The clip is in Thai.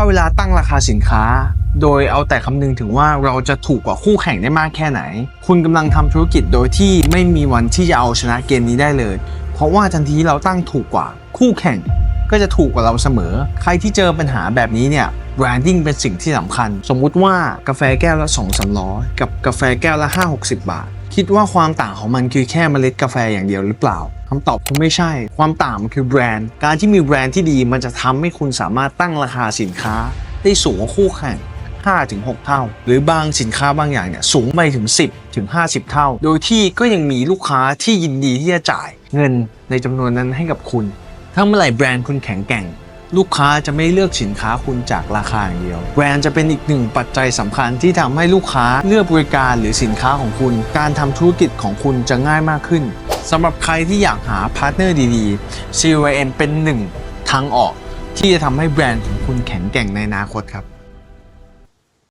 าเวลาตั้งราคาสินค้า โดยเอาแต่คำนึงถึงว่าเราจะถูกกว่าคู่แข่งได้มากแค่ไหน คุณกำลังทำธุรกิจโดยที่ไม่มีวันที่จะเอาชนะเกมนี้ได้เลย เพราะว่าทันทีเราตั้งถูกกว่าคู่แข่ง ก็จะถูกกว่าเราเสมอ ใครที่เจอปัญหาแบบนี้เนี่ย branding เป็นสิ่งที่สำคัญ สมมุติว่ากาแฟแก้วละ2 3 0 0กับกาแฟแก้วละ 5 60 บาท คิดว่าความต่างของมันคือแค่เมล็ดกาแฟอย่างเดียวหรือเปล่าคำตอบคือไม่ใช่ ความต่างมันคือแบรนด์ การที่มีแบรนด์ที่ดีมันจะทำให้คุณสามารถตั้งราคาสินค้า ได้สูงกว่าคู่แข่ง5-6เท่า หรือบางสินค้าบางอย่างเนี่ยสูงไปถึง 10ถึง50 เท่า โดยที่ก็ยังมีลูกค้าที่ยินดีที่จะจ่ายเงินในจำนวนนั้นให้กับคุณ ถ้าเมื่อไหร่แบรนด์คุณแข็งแกร่ง ลูกค้าจะไม่เลือกสินค้าคุณจากราคาอย่างเดียว แบรนด์จะเป็นอีกหนึ่งปัจจัยสำคัญที่ทำให้ลูกค้าเลือกบริการหรือสินค้าของคุณ การทำธุรกิจของคุณจะง่ายมากขึ้นสำหรับใครที่อยากหาพาร์ทเนอร์ดีๆ CYM เป็นหนึ่งทางออกที่จะทำให้แบรนด์ของคุณแข็งแกร่งในอนาคตครับ